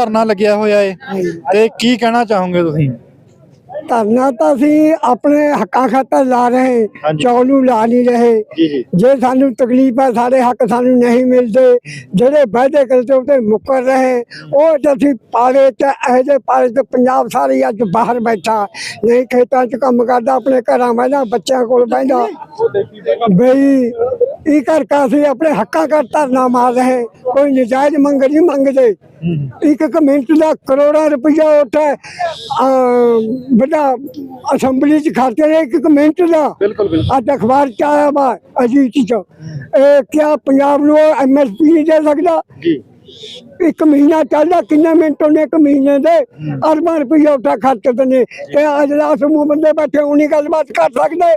ਧਰਨਾ ਲੱਗਿਆ ਹੋਇਆ ਏ। ਤੇ ਕੀ ਕਹਿਣਾ ਚਾਹੋਗੇ ਤੁਸੀਂ? ਧਰਨਾ ਤਾਂ ਅਸੀਂ ਆਪਣੇ ਹੱਕਾਂ ਖਾਤਰ ਲਾ ਰਹੇ। ਚੌਲ ਨੂੰ ਲਾ ਨਹੀਂ ਰਹੇ। ਜੀ ਸਾਨੂੰ ਤਕਲੀਫ ਹੈ ਸਾਡੇ ਹੱਕ ਸਾਨੂੰ ਨਹੀਂ ਮਿਲਦੇ। ਜਿਹੜੇ ਵਾਅਦੇ ਕਰਦੇ ਉਹਤੇ ਮੁੱਕਰ ਰਹੇ। ਉਹ ਅਸੀਂ ਪਾਲੇ ਤੇ ਇਹੋ ਪਾਲੇ ਤੇ ਪੰਜਾਬ ਸਾਰੀ ਅੱਜ ਬਾਹਰ ਬੈਠਾ। ਨਹੀਂ ਖੇਤਾਂ 'ਚ ਕੰਮ ਕਰਦਾ ਆਪਣੇ ਘਰਾਂ ਬਹਿੰਦਾ ਬੱਚਿਆਂ ਕੋਲ ਬਹਿੰਦਾ। ਬਈ ਇਹ ਕਰਕੇ ਅਸੀਂ ਆਪਣੇ ਹੱਕਾਂ ਕਰ ਧਰਨਾ ਮਾਰ ਰਹੇ ਕੋਈ ਨਜਾਇਜ਼ ਮੰਗ ਨਹੀਂ ਮੰਗਦੇ। ਇੱਕ ਇੱਕ ਮਿੰਟ ਦਾ ਕਰੋੜਾਂ ਰੁਪਇਆ ਉੱਥੇ ਵੱਡਾ ਅਸੈਂਬਲੀ 'ਚ ਖਰਚੇ ਨੇ ਇੱਕ ਮਿੰਟ ਦਾ। ਬਿਲਕੁਲ ਬਿਲਕੁਲ। ਅੱਜ ਅਖਬਾਰ 'ਚ ਆਇਆ ਵਾ ਅਜੀਤ 'ਚ। ਇਹ ਕਿਆ ਪੰਜਾਬ ਨੂੰ ਐਮਐਸਪੀ ਨਹੀਂ ਦੇ ਸਕਦਾ? ਜੀ। ਇੱਕ ਮਹੀਨਾ ਚੱਲਦਾ ਕਿੰਨੇ ਮਿੰਟ ਉਹਨੇ ਇੱਕ ਮਹੀਨੇ ਦੇ? ਅਰਬਾਂ ਰੁਪਈਆ ਉੱਠਾ ਖਰਚਦੇ ਨੇ ਤੇ ਅੱਜ ਦਾ ਸਮੂਹ ਬੰਦੇ ਬੈਠੇ ਉਨੀ ਗੱਲਬਾਤ ਕਰ ਸਕਦੇ?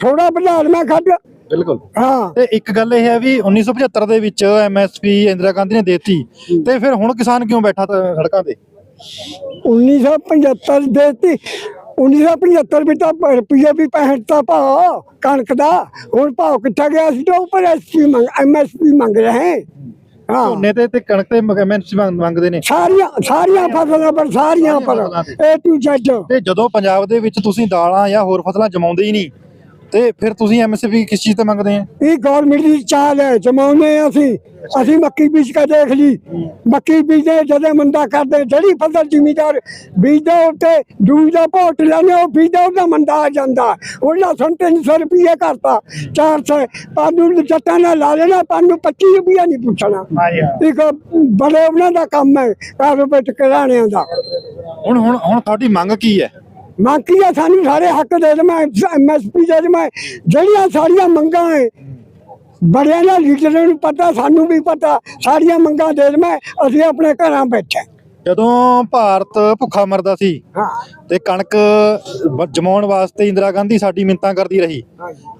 ਥੋੜਾ ਵਧਾਣ ਮੈਂ ਖੱਡ ਬਿਲਕੁਲ। ਹਾਂ। ਤੇ ਇੱਕ ਗੱਲ ਇਹ ਹੈ ਵੀ 1975 ਦੇ ਵਿੱਚ ਐਮਐਸਪੀ ਇੰਦਰਾ ਗਾਂਧੀ ਨੇ ਦੇਤੀ। ਤੇ ਫਿਰ ਹੁਣ ਕਿਸਾਨ ਕਿਉਂ ਬੈਠਾ ਸੜਕਾਂ ਤੇ? 1975 ਦੇਤੀ 1975 ਵਿੱਚ ਤਾਂ ਰੁਪਈਆ ਵੀ 65 ਦਾ ਭਾਅ ਕਣਕ ਦਾ। ਹੁਣ ਭਾਅ ਕਿੱਥੇ ਗਿਆ ਸੀ ਤਾਂ ਉੱਪਰ ਐਸਪੀ ਮੰਗ ਐਮਐਸਪੀ ਮੰਗ ਰਹੇ। ਹਾਂ। ਝੋਨੇ ਤੇ ਤੇ ਕਣਕ ਤੇ ਐਮਐਸਪੀ ਮੰਗਦੇ ਨੇ। ਸਾਰੀਆਂ ਸਾਰੀਆਂ ਫਸਲਾਂ ਪਰ ਸਾਰੀਆਂ ਪਰ ਏ ਟੂ ਜ਼ੈਡ ਤੇ ਜਦੋਂ ਪੰਜਾਬ ਦੇ ਵਿੱਚ ਤੁਸੀਂ ਦਾਲਾਂ ਜਾਂ ਹੋਰ ਫਸਲਾਂ ਜਮਾਉਂਦੇ ਹੀ ਨਹੀਂ ਤੇ ਫਿਰ ਤੁਸੀਂ ਐਮਐਸਪੀ ਕਿਸ ਚੀਜ਼ ਤੇ ਮੰਗਦੇ ਆ? ਇਹ ਗੌਰਮੈਂਟ ਦੀ ਚਾਲ ਹੈ ਜਮਾਉਂਦੇ ਹਾਂ ਅਸੀਂ। ਅਸੀਂ ਮੱਕੀ ਬੀਜ ਕੇ ਦੇਖ ਲਈ। ਮੱਕੀ ਬੀਜਦੇ ਜਦੋਂ ਮੰਦਾ ਕਰਦੇ ਜਿਹੜੀ ਫਸਲ ਜ਼ਿਮੀਦਾਰ ਬੀਜਦੇ ਉੱਤੇ ਦੂਜ ਦਾ ਭੋਟ ਲੈਣੇ ਉਹ ਬੀਜਦੇ ਉਹਦਾ ਮੰਦਾ ਆ ਜਾਂਦਾ। ਉਹਨਾਂ ਸਾਨੂੰ 300 ਰੁਪਏ ਕਰਤਾ। 400 ਪਾਨੂੰ ਜੱਟਾਂ ਨਾਲ ਲਾ ਲੈਣਾ ਪਾਨੂੰ 25 ਰੁਪਏ ਨਹੀਂ ਪੁੱਛਣਾ। ਇੱਕ ਬੜੇ ਉਹਨਾਂ ਦਾ ਕੰਮ ਹੈ ਕਾਰੋਬਾਰ ਕਰਾਣਿਆਂ ਦਾ। ਹੁਣ ਹੁਣ ਹੁਣ ਤੁਹਾਡੀ ਮੰਗ ਕੀ ਹੈ? ਮੰਗੀ ਆ ਸਾਨੂੰ ਸਾਰੇ ਹੱਕ ਦੇ ਦੇ ਮੈਂ ਐਮਐਸਪੀ ਦੇ ਦੇ ਮੈਂ ਜਿਹੜੀਆਂ ਸਾਰੀਆਂ ਮੰਗਾਂ ਹੈ ਬੜਿਆਂ ਦਾ ਲੀਡਰਾਂ ਨੂੰ ਪਤਾ ਸਾਨੂੰ ਵੀ ਪਤਾ ਸਾਰੀਆਂ ਮੰਗਾਂ ਦੇ ਦੇ ਮੈਂ ਅਸੀਂ ਆਪਣੇ ਘਰਾਂ ਬੈਠੇ ਜਦੋਂ ਭਾਰਤ ਭੁੱਖਾ ਮਰਦਾ ਸੀ ਤੇ ਕਣਕ ਜਮਾਉਣ ਵਾਸਤੇ ਇੰਦਰਾ ਗਾਂਧੀ ਸਾਡੀ ਮਿੰਤਾਂ ਕਰਦੀ ਰਹੀ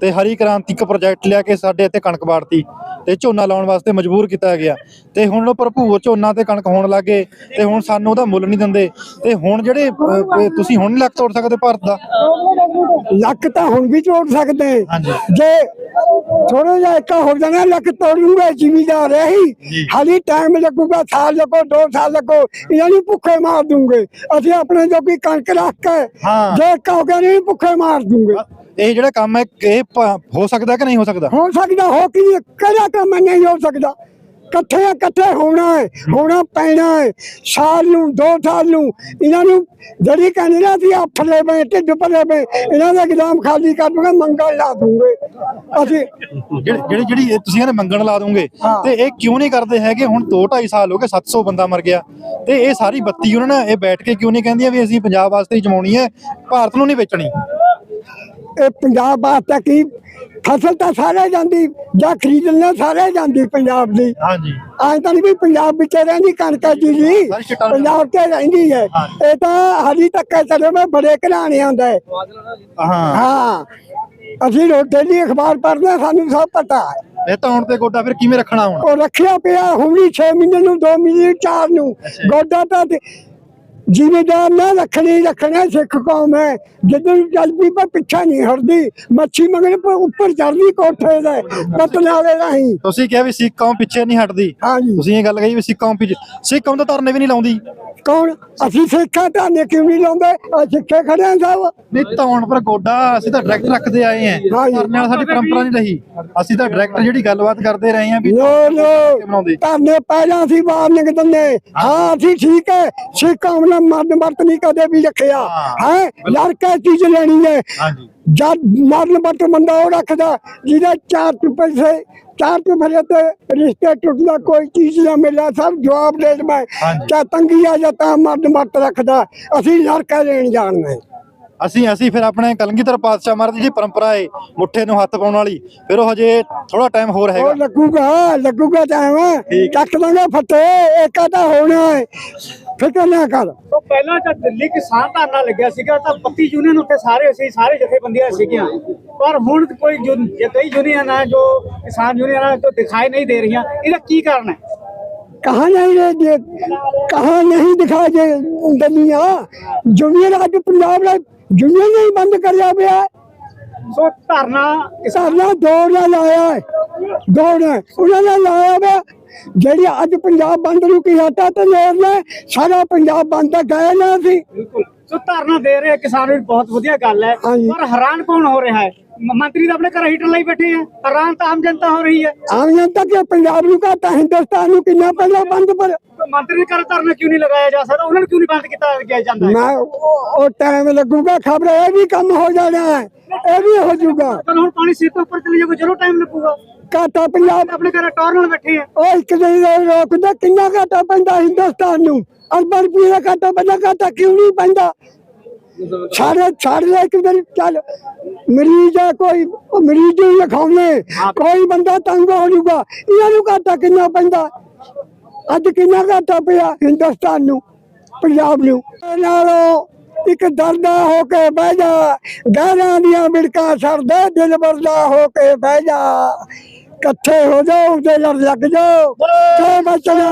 ਤੇ ਹਰੀ ਕ੍ਰਾਂਤੀ ਇੱਕ ਪ੍ਰੋਜੈਕਟ ਲਿਆ ਕੇ ਸਾਡੇ ਇੱਥੇ ਕਣਕ ਵਾੜਤੀ। ਤੇ ਝੋਨਾ ਲਾਉਣ ਵਾਸਤੇ ਮਜਬੂਰ ਕੀਤਾ ਗਿਆ। ਤੇ ਹੁਣ ਉਹ ਭਰਪੂਰ ਝੋਨਾ ਤੇ ਕਣਕ ਹੋਣ ਲੱਗੇ ਤੇ ਹੁਣ ਸਾਨੂੰ ਉਹਦਾ ਮੁੱਲ ਨਹੀਂ ਦਿੰਦੇ। ਤੇ ਹੁਣ ਜਿਹੜੇ ਤੁਸੀਂ ਹੁਣ ਲੱਕ ਤੋੜ ਸਕਦੇ ਭਾਰਤ ਦਾ? ਲੱਕ ਤਾਂ ਹੁਣ ਵੀ ਤੋੜ ਸਕਦੇ। ਜੇ ਥੋੜਾ ਜਿਹਾ ਇੱਕ ਹੋ ਜਾਣਾ ਲੱਕ ਤੋੜੂਗਾ ਜ਼ਿਮੀਦਾਰ ਰਹੀ ਹਾਲੀ ਟਾਈਮ ਲੱਗੂਗਾ ਸਾਲ ਲੱਗੋ ਦੋ ਸਾਲ ਲੱਗੋ ਇਹਨਾਂ ਨੂੰ ਭੁੱਖੇ ਮਾਰ ਦੂੰਗੇ। ਅਸੀਂ ਆਪਣੇ ਜੋ ਵੀ ਕਣਕ ਰੱਖ ਕੇ ਹਾਂ। ਜੇ ਕਹੋਗੇ ਨਹੀਂ ਭੁੱਖੇ ਮਾਰ ਦੂੰਗੇ। ਇਹ ਜਿਹੜਾ ਕੰਮ ਹੈ ਇਹ ਪ- ਹੋ ਸਕਦਾ ਕਿ ਨਹੀਂ ਹੋ ਸਕਦਾ? ਹੋ ਸਕਦਾ ਹੋ ਕਿ ਕਿਹੜਾ ਕੰਮ ਨਹੀਂ ਹੋ ਸਕਦਾ। ਇਕੱਠੇ ਇਕੱਠੇ ਹੋਣਾ ਹੈ ਹੋਣਾ ਪੈਣਾ ਹੈ। ਸਾਲ ਨੂੰ ਦੋ ਸਾਲ ਨੂੰ ਇਹਨਾਂ ਨੂੰ ਜਿਹੜੀ ਕਹਿੰਦੇ ਨਾ ਅਸੀਂ ਆਫਲੇ ਵੇ ਢਿੱਡ ਭਰੇ ਵੇ ਇਹਨਾਂ ਦਾ ਗਦਾਮ ਖਾਲੀ ਕਰ ਦੂੰਗਾ ਮੰਗਲ ਲਾ ਦੂੰਗੇ। ਅਸੀਂ ਜਿਹੜੀ ਜਿਹੜੀ ਜਿਹੜੀ ਇਹ ਤੁਸੀਂ ਇਹਨੇ ਮੰਗਣ ਲਾ ਦੋਗੇ ਹਾਂ। ਤੇ ਇਹ ਕਿਉਂ ਨਹੀਂ ਕਰਦੇ ਹੈਗੇ? ਹੁਣ 2 2.5 ਸਾਲ ਹੋ ਗਏ 700 ਬੰਦਾ ਮਰ ਗਿਆ। ਤੇ ਇਹ ਸਾਰੀ ਬੱਤੀ ਉਹਨਾਂ ਨੇ ਇਹ ਬੈਠ ਕੇ ਕਿਉਂ ਨਹੀਂ ਕਹਿੰਦੀਆਂ ਵੀ ਅਸੀਂ ਪੰਜਾਬ ਵਾਸਤੇ ਹੀ ਜਮਾਉਣੀ ਹੈ ਭਾਰਤ ਨੂੰ ਨਹੀਂ ਵੇਚਣੀ? ਇਹ ਪੰਜਾਬ ਵਾਸਤੇ ਕੀ ਫਸਲ ਤਾਂ ਸਾਰੇ ਜਾਂਦੀ ਜਾਂ ਖਰੀਦਣਾ ਸਾਰੇ ਜਾਂਦੀ ਪੰਜਾਬ ਦੀ। ਹਾਂਜੀ। ਅੱਜ ਤਾਂ ਨਹੀਂ ਵੀ ਪੰਜਾਬ ਵਿੱਚ ਰਹਿੰਦੀ ਕਣਕਾਂ ਜੀ ਜੀ। ਪੰਜਾਬ ਤੇ ਰਹਿੰਦੀ ਹੈ। ਇਹ ਤਾਂ ਹਜੇ ਤੱਕ ਚਲੇ ਮੈਂ ਬੜੇ ਘਰਾਣੇ ਆਉਂਦਾ ਹੈ। ਹਾਂ। ਹਾਂ। ਅਸੀਂ ਰੋਜ਼ ਡੇਲੀ ਅਖਬਾਰ ਪੜ੍ਹਦੇ ਹਾਂ, ਸਾਨੂੰ ਸਭ ਪਤਾ ਹੈ। ਇਹ ਤਾਂ ਹੁਣ ਤੇ ਗੋਡਾ ਫਿਰ ਕਿਵੇਂ ਰੱਖਣਾ ਹੁਣ? ਉਹ ਰੱਖਿਆ ਪਿਆ ਹੁਣੀ 6 ਮਹੀਨੇ ਨੂੰ 2 ਮਹੀਨੇ 4 ਨੂੰ। ਗੋਡਾ ਤੇ ਜ਼ਿਮੀਦਾਰ ਨਾ ਰੱਖਣੀ ਰੱਖਣਾ ਸਿੱਖ ਕੌਮ ਹੈ। ਜਦੋਂ ਚੱਲਦੀ ਪਰ ਪਿੱਛਾ ਨਹੀਂ ਹਟਦੀ ਮੱਛੀ ਮੰਗਣ ਪਰ ਉੱਪਰ ਚੜਦੀ ਕੋਠੇ ਦੇ ਬਤਨਾਲੇ ਰਾਹੀਂ। ਤੁਸੀਂ ਕਿਹਾ ਵੀ ਸਿੱਖ ਕੌਮ ਪਿੱਛੇ ਨਹੀਂ ਹਟਦੀ। ਹਾਂਜੀ। ਤੁਸੀਂ ਇਹ ਗੱਲ ਕਹੀ ਵੀ ਸਿੱਖ ਕੌਮ ਪਿੱਛੇ ਸਿੱਖ ਕੌਮ ਤਾਂ ਧਰਨੇ ਵੀ ਨਹੀਂ ਲਾਉਂਦੀ। ਕੌਣ? ਅਸੀਂ ਸਿੱਖਾਂ ਧਾਨੇ ਕਿਉਂ ਨਹੀਂ ਲਾਉਂਦੇ? ਆ ਸਿੱਖੇ ਖੜੇ ਹਾਂ ਸਭ। ਨਹੀਂ ਹੁਣ ਪਰ ਗੋਡਾ ਅਸੀਂ ਤਾਂ ਡਾਇਰੈਕਟ ਰੱਖਦੇ ਆਏ ਆਂ। ਧਰਨੇ ਨਾਲ ਸਾਡੀ ਪਰੰਪਰਾ ਨਹੀਂ ਰਹੀ। ਅਸੀਂ ਤਾਂ ਡਾਇਰੈਕਟ ਜਿਹੜੀ ਗੱਲਬਾਤ ਕਰਦੇ ਰਹੇ ਆਂ ਵੀ ਨੋ ਪਹਿਲਾਂ ਅਸੀਂ ਬਾਹਰ ਨਿਕ ਦਿੰਦੇ। ਹਾਂ ਅਸੀਂ ਠੀਕ ਹੈ। ਸਿੱਖ ਕੌਮ ਨੇ ਮਰਨ ਵਰਤ ਨਹੀਂ ਕਦੇ ਵੀ ਰੱਖਿਆ। ਹੈ। ਲੜ ਕੇ ਚੀਜ਼ ਲੈਣੀ ਹੈ। ਜਦ ਮਰਨ ਵਰਤ ਬੰਦਾ ਉਹ ਰੱਖਦਾ ਜਿਹਦਾ ਚਾਰ ਪੈਸੇ ਚਾਰ ਤੋਂ ਭਰੇ ਤੇ ਰਿਸ਼ਤੇ ਟੁੱਟਦਾ ਕੋਈ ਚੀਜ਼ ਨਾ ਮਿਲਿਆ ਸਭ ਜਵਾਬ ਦੇ ਹਾਂਜੀ। ਚਾ ਤੰਗੀ ਆ ਜਾਂ ਤਾਂ ਮਰਨ ਵਰਤ ਰੱਖਦਾ ਅਸੀਂ ਲੜ ਕੇ ਲੈਣ ਜਾਣਦੇ ਅਸੀਂ ਅਸੀਂ ਫਿਰ ਆਪਣੇ ਕਲਗੀਧਰ ਪਾਤਸ਼ਾਹ ਮਹਾਰਾਜ ਦੀ ਜਿਹੜੀ ਪਰੰਪਰਾ ਹੈ ਮੁੱਠੇ ਨੂੰ ਹੱਥ ਪਾਉਣ ਵਾਲੀ ਫਿਰ ਉਹ ਹਜੇ ਥੋੜਾ ਟਾਈਮ ਹੋਰ ਹੈਗਾ ਉਹ ਲੱਗੂਗਾ ਲੱਗੂਗਾ ਟਾਈਮ ਚੱਕ ਦਾਂਗੇ ਫੱਟੇ ਏਕਾ ਤਾਂ ਹੋਣਾ ਹੈ ਫਿਕਰ ਨਾ ਕਰ ਤੋਂ ਪਹਿਲਾਂ ਤਾਂ ਦਿੱਲੀ ਕਿਸਾਨ ਧਰਨਾ ਲੱਗਿਆ ਸੀਗਾ ਤਾਂ 32 ਯੂਨੀਅਨ ਉੱਤੇ ਸਾਰੇ ਅਸੀਂ ਸਾਰੇ ਜਥੇਬੰਦੀਆਂ ਸੀਗੀਆਂ ਪਰ ਹੁਣ ਕੋਈ ਯੂਨ- ਜੇ ਕਈ ਯੂਨੀਅਨ ਹੈ ਜੋ ਕਿਸਾਨ ਯੂਨੀਅਨ ਹੈ ਜੋ ਦਿਖਾਈ ਨਹੀਂ ਦੇ ਰਹੀਆਂ ਇਹਦਾ ਕੀ ਕਾਰਨ ਹੈ कहा नहीं रे ये कहा नहीं दिखा जे दुनिया जूनियर आज पंजाब ਜੁਨੀਅਰ ਨੇ ਹੀ ਬੰਦ ਕਰਿਆ ਪਿਆ ਸੋ ਧਰਨਾ ਧਰਨਾ ਦੌੜ ਨਾਲ ਲਾਇਆ ਹੈ। ਦੌੜ ਨਾਲ ਉਹਨਾਂ ਨੇ ਲਾਇਆ ਪਿਆ ਜਿਹੜੀ ਅੱਜ ਪੰਜਾਬ ਬੰਦ ਨੂੰ ਕਿਹਾ ਤਾਂ ਤੇ ਨੇਰ ਨੇ ਸਾਰਾ ਪੰਜਾਬ ਬੰਦ ਦਾ ਗਾਇਆ ਨਾ ਸੀ। ਬਿਲਕੁਲ। ਸੋ ਧਰਨਾ ਦੇ ਰਹੇ ਕਿਸਾਨ ਵੀ ਬਹੁਤ ਵਧੀਆ ਗੱਲ ਹੈ। ਪਰ ਹੈਰਾਨ ਕੌਣ ਹੋ ਰਿਹਾ ਹੈ? ਮੰਤਰੀ ਤਾਂ ਆਪਣੇ ਘਰ ਹੀਟਰ ਲਈ ਬੈਠੇ ਆ। ਹੈਰਾਨ ਤਾਂ ਆਮ ਜਨਤਾ ਹੋ ਰਹੀ ਹੈ। ਆਮ ਜਨਤਾ ਕਿ ਪੰਜਾਬ ਨੂੰ ਕਹਤਾ ਹਿੰਦੁਸਤਾਨ ਨੂੰ ਕਿੰਨਾ ਪਹਿਲਾਂ ਬੰਦ ਪਰ ਮੰਤਰੀ ਦੇ ਘਰ ਧਰਨਾ ਕਿਉਂ ਨਹੀਂ ਲਗਾਇਆ ਜਾ ਸਕਦਾ ਉਹਨਾਂ ਨੂੰ ਕਿਉਂ ਨਹੀਂ ਬੰਦ ਕੀਤਾ ਗਿਆ ਜਾਂਦਾ ਹੈ? ਮੈਂ ਉਹ ਉਹ ਟਾਈਮ ਲੱਗੂਗਾ ਖਬਰ ਇਹ ਵੀ ਕੰਮ ਹੋ ਜਾਣਾ ਹੈ ਇਹ ਵੀ ਹੋ ਜਾਊਗਾ ਪਰ ਹੁਣ ਪਾਣੀ ਸਿਰ ਤੋਂ ਉੱਪਰ ਚਲੇ ਜਾਊਗਾ ਜਦੋਂ ਟਾਈਮ ਲੱਗੂਗਾ ਘਾਟਾ ਪੰਜਾਬ ਆਪਣੇ ਘਰ ਟੌਰ ਨਾਲ ਬੈਠੇ ਆ ਉਹ ਇੱਕ ਦਿਨ ਦਾ ਰੋਕਦਾ ਕਿੰਨਾ ਘਾਟਾ ਪੈਂਦਾ ਹਿੰਦੁਸਤਾਨ ਨੂੰ ਅਰਬਾਂ ਰੁਪਏ ਦਾ ਘਾਟਾ ਪੈਂਦਾ ਘਾਟਾ ਕਿਉਂ ਨਹੀਂ ਪੈਂਦਾ ਸਾਰੇ ਸਾਰੇ ਇੱਕ ਦਿਨ ਚੱਲ ਮਰੀਜ਼ ਆ ਕੋਈ ਉਹ ਮਰੀਜ਼ ਨੂੰ ਲਿਖਾਉਣੇ ਕੋਈ ਬੰਦਾ ਤੰਗ ਹੋ ਜਾਊਗਾ ਇਹਨਾਂ ਨੂੰ ਘਾਟਾ ਕਿੰਨਾ ਪੈਂਦਾ ਅੱਜ ਕਿੰਨਾ ਘਾਟਾ ਪਿਆ ਹਿੰਦੁਸਤਾਨ ਨੂੰ ਪੰਜਾਬ ਨੂੰ? ਨਾਲੋਂ ਇੱਕ ਦਰਦਾ ਹੋ ਕੇ ਬਹਿ ਜਾ ਗਹਿਰਾਂ ਦੀਆਂ ਬਿੜਕਾਂ ਛੱਡਦੇ ਦਿਲ ਵਰਦਾ ਹੋ ਕੇ ਬਹਿ ਜਾ। ਇਕੱਠੇ ਹੋ ਜਾਓ ਤੇ ਲੜ ਲੱਗ ਜਾਓ। ਜੋ ਬਚਣਾ